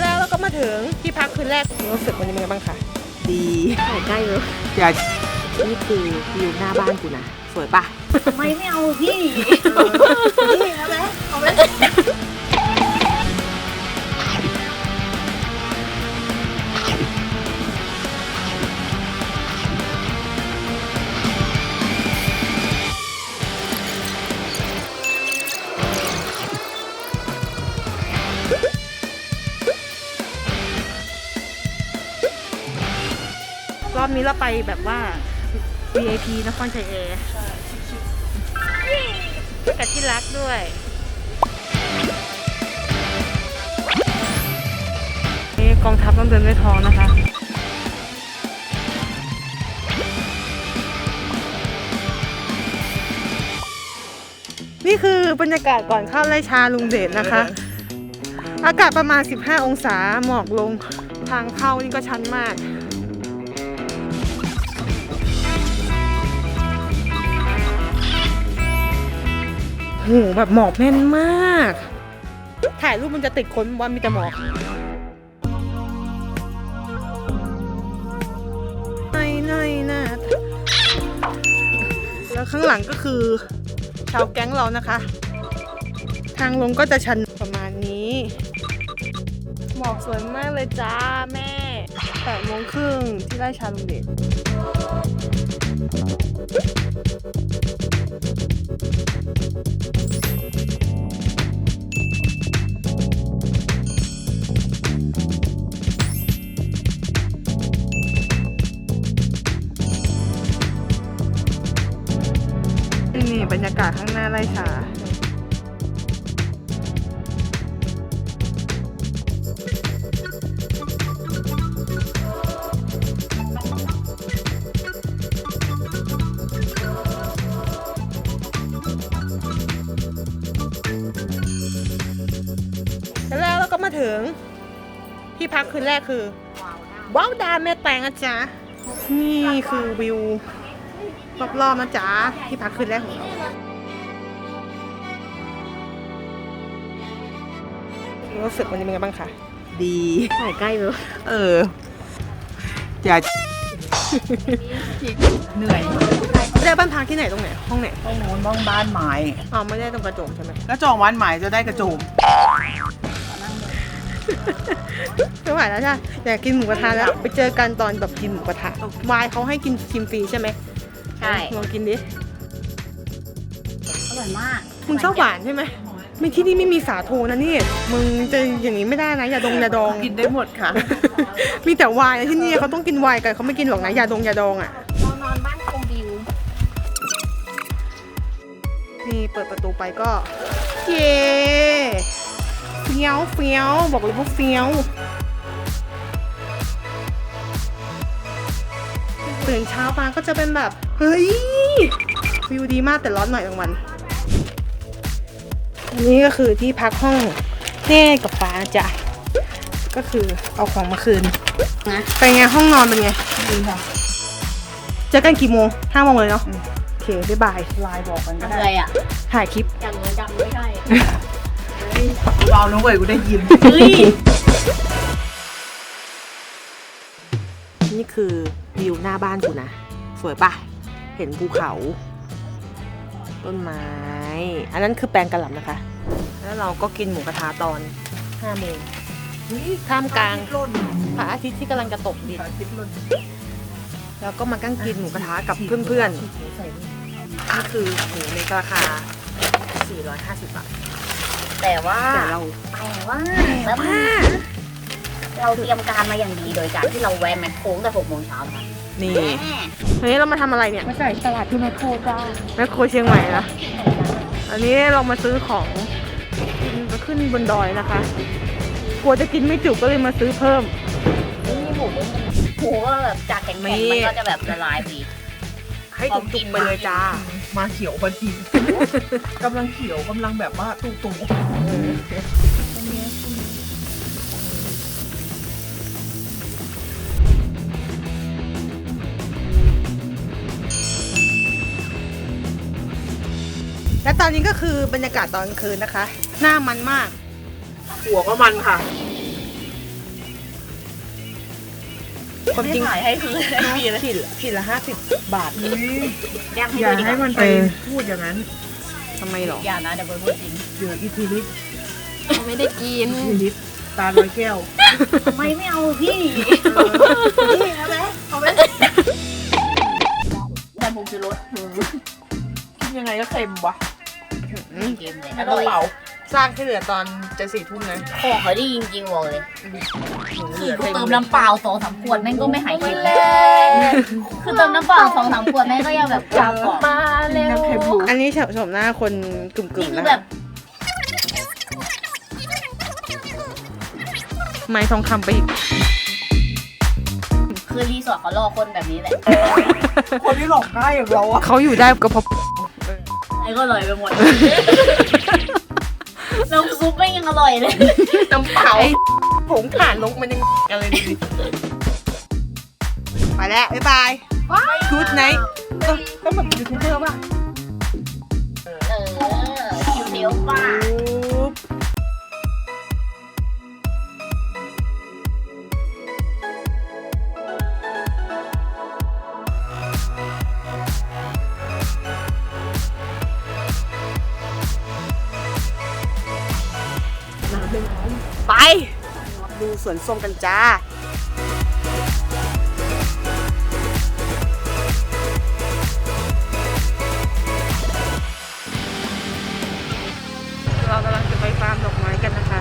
แล้วเราก็มาถึงที่พักคืนแรกรู้สึกวันนี้เป็นไงบ้างคะดีถ่ายใกล้เลยอย่านี่คือวิวหน้าบ้านกูนะ สวยปะไม่ไม่เอาพี่พี่ เอาไหมเอาไหม อบนี้เราไปแบบว่า VIP นครชัยแอร์กับที่รักด้วยนี่กองทัพต้องเดินด้วยท้องนะคะ นี่คือบรรยากาศก่อนเข้าไร่ชาลุงเดชนะคะ อากาศประมาณ 15 องศาหมอกลงทางเข้านี่ก็ชันมาก หแบบหมอกแน่นมาก ถ่ายรูปมันจะติดคนว่ามีแต่หมอกในในนะแล้วข้างหลังก็คือชาวแก๊งเรานะคะ ทางลงก็จะชันประมาณนี้ หมอกสวยมากเลยจ้าแม่แปดโมงครึ่งที่ไร่ชาลุงเด็ก นี่บรรยากาศข้างหน้าไร่ชา มาถึง ที่พักคืนแรกคือ ว้าวดาแม่แตงนะจ๊ะ นี่คือวิว รอบๆนะจ๊ะ ที่พักคืนแรกของเรารู้สึกวันนี้เป็นไงบ้างคะ ดีถ่ายใกล้เลยเออ อย่าเหนื่อยได้บ้านพักที่ไหนตรงไหน ห้องไหนต้องโน้นบ้องบ้านไม้อ๋อไม่ได้ตรงกระโจมใช่ไหมก็จองวันหมายจะได้กระโจม ไม่ไหวแล้วใช่อยากกินหมูกระทะแล้ว ไปเจอกันตอนแบบกินหมูกระทะวายเขาให้กินชิมฟรีใช่ไหมใช่ลองกินดิอร่อยมากมึงชอบหวานใช่ไหมไม่ที่นี่ไม่มีสาโทนะนี่ มึงจะอย่างนี้ไม่ได้นะอย่าดงอย่าดองกินได้หมดค่ะ มีแต่ไวายนะที่นี่เขาต้องกินไวน์กันเขาไม่กินหรอกนะยาดงยาดองอะเรานอนบ้านชมวิวนี่เปิดประตูไปก็ เย้เฟี้ยวเฟี้ยวบอกเลยว่าเฟี้ยวตื่นเช้ามาก็จะเป็นแบบ เฮ้ย วิวดีมากแต่ร้อนหน่อยกลางวันอันนี้ก็คือที่พักห้องเน่กับฟ้าจ้ะ ก็คือเอาของมาคืนนะเป็นไงห้องนอนเป็นไงดีค่ะเจอกันกี่โมงห้าโมงเลยเนาะโอเคบ๊ายบายไลน์บอกกันก็อะได้ไรอะถ่ายคลิปอย่างเงยดำไม่ได้ เบานะเว้ยกูได้ยินนี่คือวิวหน้าบ้านกูนะ สวยปะเห็นภูเขา ต้นไม้ อันนั้นคือแปลงกระหล่ำนะคะ แล้วเราก็กินหมูกระทะตอน5โมงท่ามกลางพระอาทิตย์ที่กำลังจะตกดินแล้วก็มากั้งกินหมูกระทะกับเพื่อนๆนี่คือหมูในราคา 450 บาท แต่ว่าแต่เราแต่ว่าแต่ว่าเราเตรียมการมาอย่างดีโดยการที่เราแวะแมคโครตั้งแต่หกโมงเช้านะคะนี่แม่เฮ้ยเรามาทำอะไรเนี่ยมาใส่ตลาดที่แมคโครจ้าแมคโครเชียงใหม่นะอันนี้เรามาซื้อของกินมาขึ้นบนดอยนะคะ กลัวจะกินไม่จุก็เลยมาซื้อเพิ่มนี่หมูด้วยหมูก็แบบจากแข็งๆมันก็จะแบบละลายไปอีกให้ตุกๆไปเลยจ้า มาเขียวพอดีกำลังเขียวกำลังแบบว่าตุ่ๆและตอนนี้ก็คือบรรยากาศตอนกลางคืนนะคะ หน้ามันมาก หัวก็มันค่ะ ความจริงไม่ถ่ายให้คือไม่มีเลยขีดละขีดละห้าสิบบาทย่างให้อย่าดูดีกให้ว่ามันไปเออพูดอย่างนั้นทำไมหรออย่านะเดี๋ยวเบิร์ดพูดจริงเดี๋ยวอีพีลิสไม่ได้กินอีพีลิสตาลอยแก้วทำไมไม่เอาพี่นี่เอาไหมเอาไหมแต่ผมคือรสยังไงก็เค็มวะเกมเลยกอระร่อยเป๋า สร้างที่เหลือตอนจะสี่ทุ่มนะของเขาดีจริงๆบอกเลยเหลือคือเต็มเติมเลยน้ำเปล่าสองสามขวดแม่งก็ไม่หายเค็มเลยคือเติมน้ำเปล่าสองสามขวดแม่งก็ยังแบบกลับมาเร็วอันนี้โฉมหน้าคนกึ่มนี่ๆคือนะแบคะบไม้ทองคำไปอีกคือรีสอร์ทเขารอคนแบบนี้แหละ คนที่หลอกได้อย่างเราอะเขาอยู่ได้ก็เพราะไอ้ก็อร่อยไปหมด น้ำซุปไม่งยังอร่อยเลยน้ำเปล่าผงผ่านลงมันยังอะไรดูดิไปแล้ว บ๊ายบายกูดไนท์ต้องแบบยูทูบเบอร์ป่ะ เออคิวเดียวป้า วนส้มกันจ้าเรากำลังจะไปฟาร์มดอกไม้กันนะคะ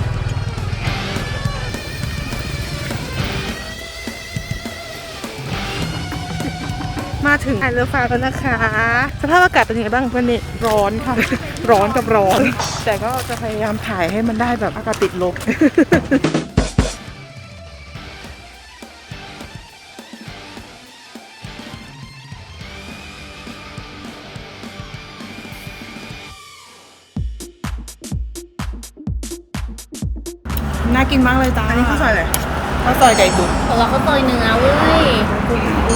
มาถึงไอเลิฟฟาร์มแล้วนะคะ สภาพอากาศเป็นยังไงบ้างวันนี้ร้อนค่ะ ร้อนกับร้อน แต่ก็จะพยายามถ่ายให้มันได้แบบอากาศติดลบ น่ากินมากเลยจ้าอันนี้ข้าวซอยอะไรข้าวซอยไก่บุญของเราเขาเตยเนื้อเว้ย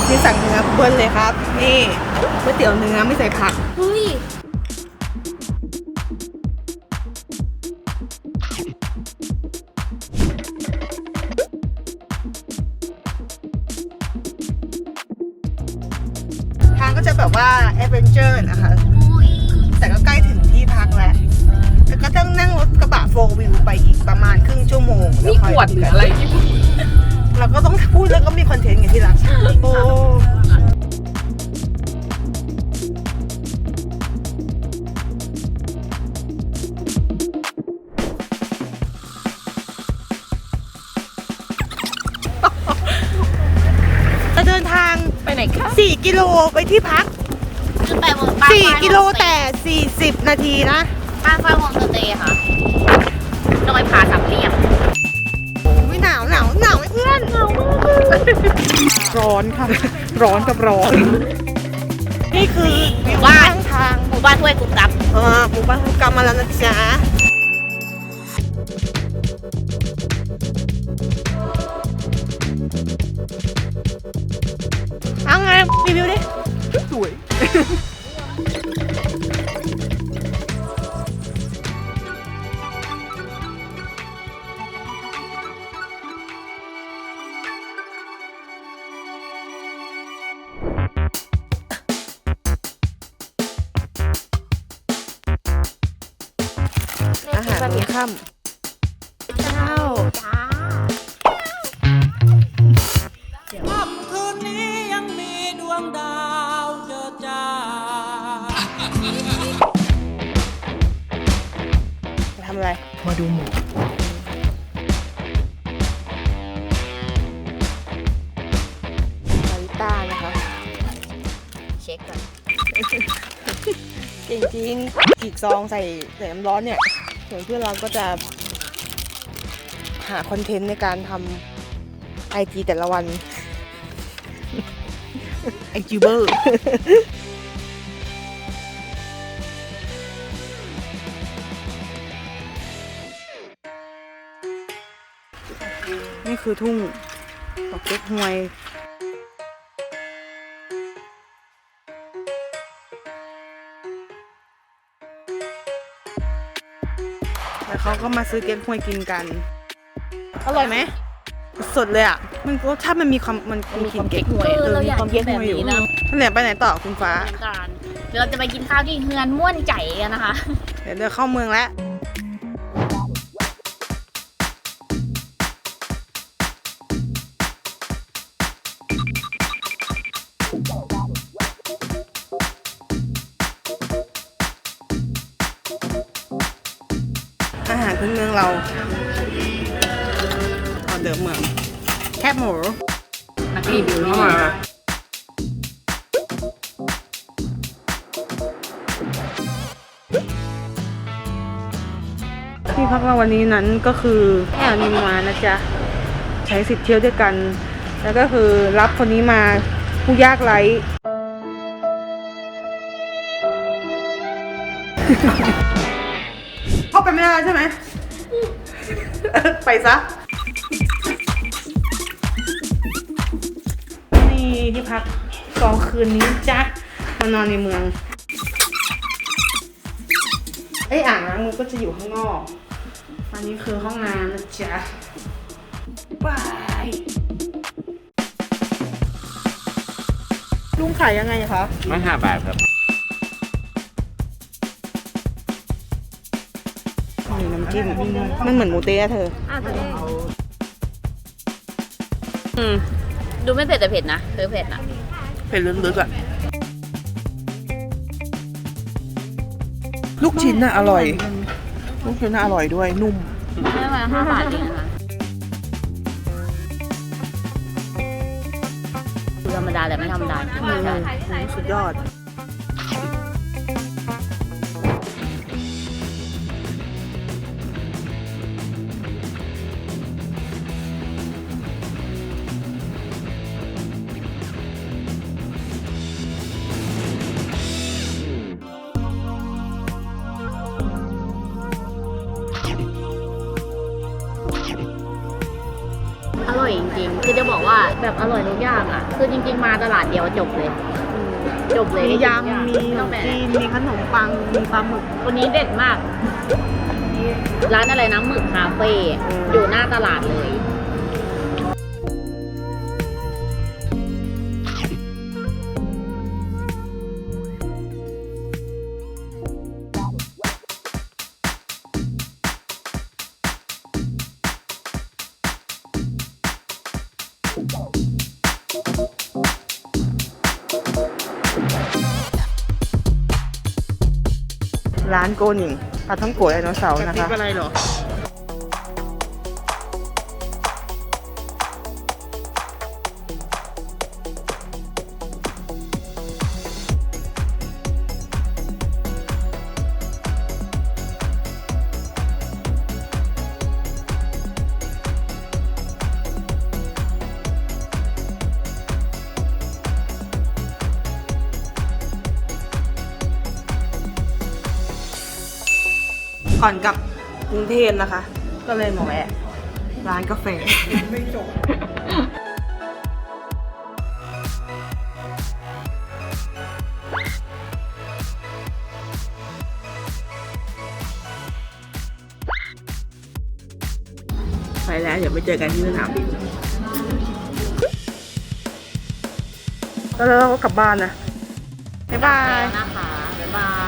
นี่สั่งเนื้อเบิ้ลเลยครับ นี่ก๋วยเตี๋ยวเนื้อไม่ใส่ผักเฮ้ยทางก็จะแบบว่าแอดเวนเจอร์นะคะแต่ก็ใกล้ ต้องนั่งรถกระบะโฟวิวไปอีกประมาณครึ่งชั่วโมงนี่ขวดหรืออะไรที่เราก็ต้องพูดแล้วก็มีคอนเทนต์ไงที่รักโอ้จะเดินทางไปไหนคะ4กิโลไปที่พักคือไปวงป้า4กิโลแต่ 40 นาทีนะ ป้าฟ้าวงสเตย์ค่ะดอยผาสามเหลี่ยมวิหนาวหนาวหนาวไหมเพื่อนหนาวมากร้อนค่ะ ร้อนกับร้อน นี่คือวิวข้างทางหมู่บ้านห้วยกุ๊กกับอ่าหมู่บ้านกรรมมาแล้วนะจ๊ะ อาหารมื้อค่ำเจ้าจ้าค่ำคืนนี้ยังมีดวงดาวเจิดจ้าจะทำอะไร มาดูหมูบาริต้านะคะ เช็คก่อน เก่งจริงกีกซองใส่ใส่น้ำร้อนเนี่ย ส่วนเพื่อนเราก็จะหาคอนเทนต์ในการทำไอจีแต่ละวันไอจีเบอร์นี่คือทุ่งดอกเก๊กฮวย แล้วเขาก็มาซื้อเก๊กฮวยกินกัน อร่อยไหมสดเลยอะ มันรสชาติมันมีความมันมีกลิ่นเก๊กฮวยเออเราอยากมีควมกินแบบนี้นะท่านเหลียงไปไหนต่อคุณฟ้าเหมือนกันเดี๋ยวเราจะไปกินข้าวที่เฮือนม่วนใจกันนะคะ เดี๋ยวเดินเข้าเมืองแล้ว พื้นเมืองเราออเดิมเมืองแคบหมูนักรีวิวนี่ร่อยอะที่พักเราวันนี้นั้นก็คือแอลนิมมานะจ๊ะ ใช้สิทธิ์เที่ยวด้วยกัน แล้วก็คือรับคนนี้มาผู้ยากไร้เข้าไปไม่ได้ใช่ไหม ไปซะ นี่ที่พักสองคืนนี้จ้ะมานอนในเมืองไอ้ยอ่างล้างมือก็จะอยู่ข้างนอก อันนี้คือห้องน้ำนะจ๊ะบายลุงขายยังไงคะ ไม่ห้าบาทครับ จิ้มมันเหมือนหมูเต๊ะเธออืมดูไม่เผ็ดแต่เผ็ดนะคือเผ็ดนะเผ็ดลึกๆอะลูกชิ้นน่ะอร่อย ลูกชิ้นน่ะอร่อยด้วยนุ่มไม่มาห้าบาทเองนะคะคือธรรมดาแต่ไม่ธรรมดาจริงๆใช่สุดยอด คือจะบอกว่าแบบอร่อยทุกอย่างอะ คือจริง ๆ มาตลาดเดียวจบเลย จบเลยมีได้ทุกอางำมีขนตั้งมแต่จีนมีขนมปัง มีปลาหมึกวันนี้เด็ดมาก ร้านอะไรนะหมึกคาเฟ่อืมอยู่หน้าตลาดเลย โกนิงปลาท่องโกะไดโนเสาร์นะคะอะไรหรอ ก่อนกลับกรุงเทพนะคะ ก็เลยมาแวะร้านกาแฟไม่จบไปแล้วเดี๋ยวไปเจอกันที่สนามบินแล้วเราก็กลับบ้านนะ บ๊ายบาย นะคะ